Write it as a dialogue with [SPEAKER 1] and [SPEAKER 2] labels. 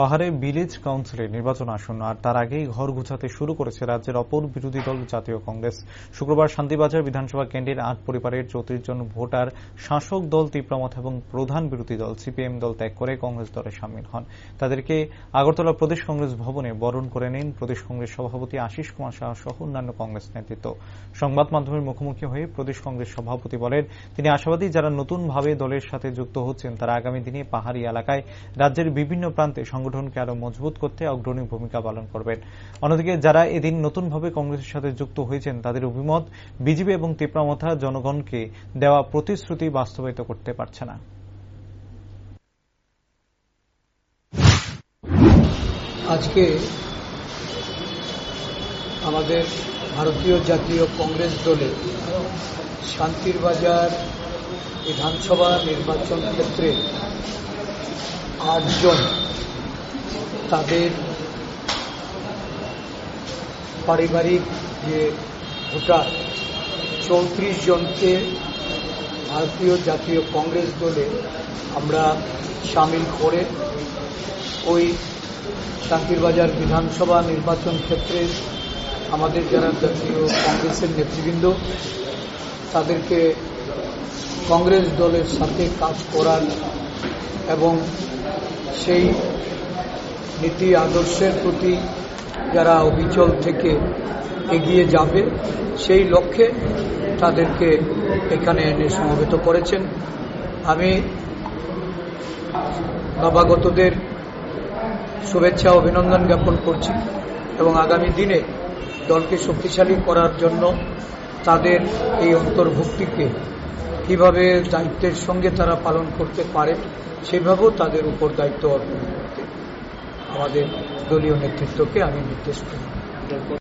[SPEAKER 1] পাহাড়ে ভিলেজ কাউন্সিলের নির্বাচন আসন্ন, আর তার আগেই ঘর গুছাতে শুরু করেছে রাজ্যের অপর বিরোধী দল জাতীয় কংগ্রেস। শুক্রবার শান্তিবাজার বিধানসভা কেন্দ্রের আট পরিবারের চৌত্রিশ জন ভোটার, শাসক দল তীব্রমথ এবং প্রধান বিরোধী দল, সিপিএম দল ত্যাগ করে কংগ্রেস দলে সামিল হন। তাদেরকে আগরতলা প্রদেশ কংগ্রেস ভবনে বরণ করে নেন প্রদেশ কংগ্রেস সভাপতি আশিস কুমার শাহ সহ অন্যান্য কংগ্রেস নেতৃত্ব। সংবাদ মাধ্যমের মুখোমুখি হয়ে প্রদেশ কংগ্রেস সভাপতি বলেন, তিনি আশাবাদী যারা নতুনভাবে দলের সাথে যুক্ত হচ্ছেন, তারা আগামী দিনে পাহাড়ি এলাকায় রাজ্যের বিভিন্ন প্রান্তে সংগঠনকে আরও মজবুত করতে অগ্রণী ভূমিকা পালন করবেন। অন্যদিকে যারা এদিন নতুনভাবে কংগ্রেসের সাথে যুক্ত হয়েছেন, তাদের অভিমত, বিজেপি এবং তিপ্রামথা জনগণকে দেওয়া প্রতিশ্রুতি বাস্তবায়িত করতে পারছে না।
[SPEAKER 2] আজকে আমাদের ভারতীয় জাতীয় কংগ্রেস দলে শান্তির বাজার বিধানসভা নির্বাচন ক্ষেত্রে আটজন তাদের পারিবারিক যে ভোটার, চৌত্রিশ জনকে ভারতীয় জাতীয় কংগ্রেস দলে আমরা সামিল করে ওই শান্তিরবাজার বিধানসভা নির্বাচন ক্ষেত্রে আমাদের যারা জাতীয় কংগ্রেসের নেতৃবৃন্দ, তাদেরকে কংগ্রেস দলের সাথে কাজ করার এবং সেই নীতি আদর্শের প্রতি যারা অবিচল থেকে এগিয়ে যাবে, সেই লক্ষ্যে তাদেরকে এখানে এনে সমবেত করেছেন। আমি নবাগতদের শুভেচ্ছা, অভিনন্দন জ্ঞাপন করছি এবং আগামী দিনে দলকে শক্তিশালী করার জন্য তাদের এই অন্তর্ভুক্তিকে কীভাবে দায়িত্বের সঙ্গে তারা পালন করতে পারে, সেভাবেও তাদের উপর দায়িত্ব অর্পণ আমাদের দলীয় নেতৃত্বকে আমি নির্দেশ করি।